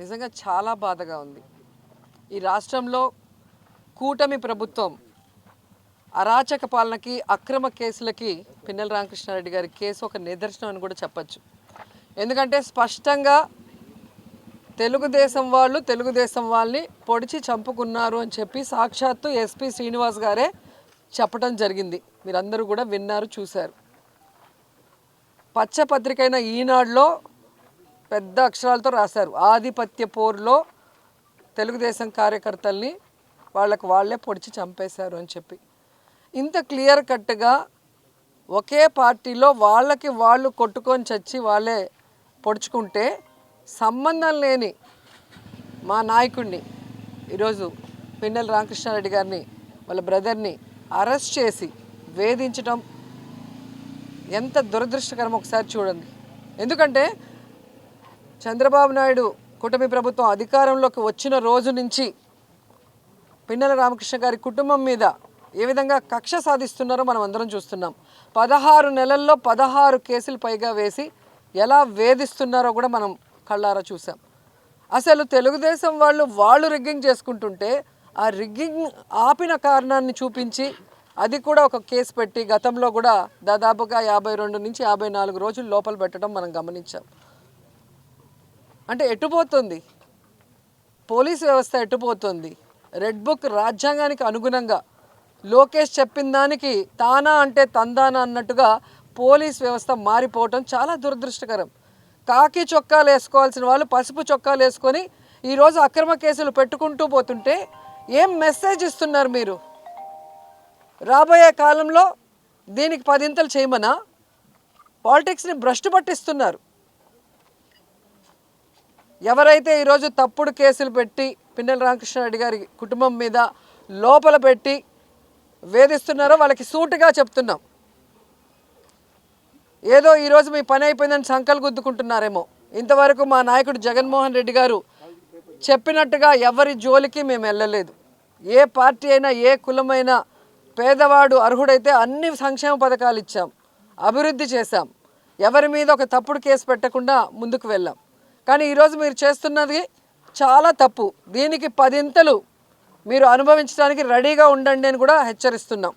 నిజంగా చాలా బాధగా ఉంది. ఈ రాష్ట్రంలో కూటమి ప్రభుత్వం అరాచక పాలనకి అక్రమ కేసులకి పిన్నెల రామకృష్ణారెడ్డి గారి కేసు ఒక నిదర్శనం అని కూడా చెప్పచ్చు. ఎందుకంటే స్పష్టంగా తెలుగుదేశం వాళ్ళు తెలుగుదేశం వాళ్ళని పొడిచి చంపుకున్నారు అని చెప్పి సాక్షాత్తు ఎస్పి శ్రీనివాస్ గారే చెప్పడం జరిగింది. మీరందరూ కూడా విన్నారు చూశారు. పచ్చపత్రికైన ఈనాడులో పెద్ద అక్షరాలతో రాశారు. ఆధిపత్య పోరులో తెలుగుదేశం కార్యకర్తల్ని వాళ్ళకు వాళ్ళే పొడిచి చంపేశారు అని చెప్పి. ఇంత క్లియర్ కట్గా ఒకే పార్టీలో వాళ్ళకి వాళ్ళు కొట్టుకొని చచ్చి వాళ్ళే పొడుచుకుంటే సంబంధం లేని మా నాయకుడిని ఈరోజు పిన్నెల రామకృష్ణారెడ్డి గారిని వాళ్ళ బ్రదర్ని అరెస్ట్ చేసి వేధించడం ఎంత దురదృష్టకరం ఒకసారి చూడండి. ఎందుకంటే చంద్రబాబు నాయుడు కూటమి ప్రభుత్వం అధికారంలోకి వచ్చిన రోజు నుంచి పిన్నెల రామకృష్ణ గారి కుటుంబం మీద ఏ విధంగా కక్ష సాధిస్తున్నారో మనం అందరం చూస్తున్నాం. పదహారు నెలల్లో పదహారు కేసులు పైగా వేసి ఎలా వేధిస్తున్నారో కూడా మనం కళ్ళారా చూసాం అసలు తెలుగుదేశం వాళ్ళు వాళ్ళు రిగ్గింగ్ చేసుకుంటుంటే ఆ రిగ్గింగ్ ఆపిన కారణాన్ని చూపించి అది కూడా ఒక కేసు పెట్టి గతంలో కూడా దాదాపుగా యాభై రెండు నుంచి యాభై నాలుగు రోజులు లోపల పెట్టడం మనం గమనించాం. అంటే ఎట్టుపోతుంది పోలీస్ వ్యవస్థ ఎట్టుపోతుంది రెడ్ బుక్ రాజ్యాంగానికి అనుగుణంగా లోకేష్ చెప్పిన దానికి తానా అంటే తందానా అన్నట్టుగా పోలీస్ వ్యవస్థ మారిపోవటం చాలా దురదృష్టకరం. కాకి చొక్కాలు వేసుకోవాల్సిన వాళ్ళు పసుపు చొక్కాలు వేసుకొని ఈరోజు అక్రమ కేసులు పెట్టుకుంటూ పోతుంటే ఏం మెసేజ్ ఇస్తున్నారు మీరు? రాబోయే కాలంలో దీనికి పదింతలు చేయమనా? పాలిటిక్స్ని భ్రష్టు పట్టిస్తున్నారు. ఎవరైతే ఈరోజు తప్పుడు కేసులు పెట్టి పిన్నెల రామకృష్ణారెడ్డి గారి కుటుంబం మీద లోపల పెట్టి వేధిస్తున్నారో వాళ్ళకి సూటుగా చెప్తున్నాం. ఏదో ఈరోజు మీ పని అయిపోయిందని సంకలు గుద్దుకుంటున్నారేమో. ఇంతవరకు మా నాయకుడు జగన్మోహన్ రెడ్డి గారు చెప్పినట్టుగా ఎవరి జోలికి మేము వెళ్ళలేదు. ఏ పార్టీ అయినా ఏ కులమైనా పేదవాడు అర్హుడైతే అన్ని సంక్షేమ పథకాలు ఇచ్చాం. అభివృద్ధి చేశాం. ఎవరి మీద ఒక తప్పుడు కేసు పెట్టకుండా ముందుకు వెళ్ళాం. కానీ ఈరోజు మీరు చేస్తున్నది చాలా తప్పు. దీనికి పదింతలు మీరు అనుభవించడానికి రెడీగా ఉండండి అని కూడా హెచ్చరిస్తున్నాం.